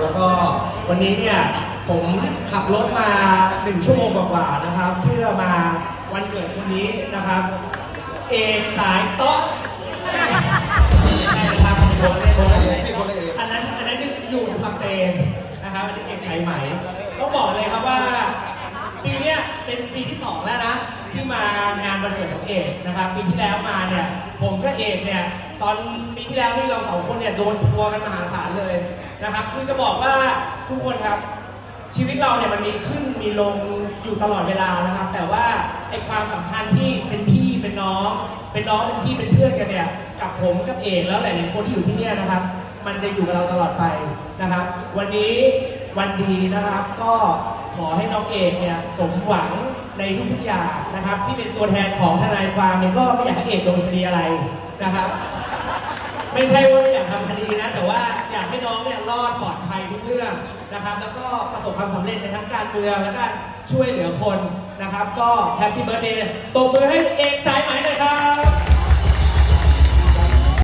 แล้วก็วันนี้เนี่ยผมขับรถมาหนึ่งชั่วโมงกว่าๆนะครับ เพื่อมาวันเกิดคนนี้นะครับ เอกสายโต๊ะใช่นะครับผมเล่นผมเล่นพี่คนละเอกอันนั้นอันนั้นอยู่ฟังเตนะครับอันนี้เอกสายไหมต้องบอกเลยครับว่า ปีเนี้ยเป็นปีที่สองแล้วนะที่มางานวันเกิดของเอกนะครับปีที่แล้วมาเนี่ยผมกับเอกเนี่ยตอนปีที่แล้วนี่เราสองคนเนี่ยโดนทัวร์กันมหาศาลเลย นะครับ คือจะบอกว่าทุกคนครับ ชีวิตเราเนี่ยมันมีขึ้นมีลงอยู่ตลอดเวลานะครับ แต่ว่าไอความสัมพันธ์ที่เป็นพี่เป็นน้อง เป็นน้องเป็นพี่เป็นเพื่อนกันเนี่ยกับผมกับเอกแล้วหลายๆคนที่อยู่ที่เนี่ยนะครับ มันจะอยู่กับเราตลอดไปนะครับ วันนี้วันดีนะครับ ก็ขอให้น้องเอกเนี่ยสมหวังในทุกๆอย่างนะครับที่เป็นตัวแทนของทนายความเนี่ยก็ไม่อยากให้เอกโดนคดีอะไรนะครับ ไม่ใช่ว่าไม่อยากทำคดีนะ แต่ว่า องนะครับ แล้วก็ประสบความสำเร็จในทั้งการเมืองและการช่วยเหลือคนนะครับ ก็แฮปปี้เบิร์ดเดย์ตบมือให้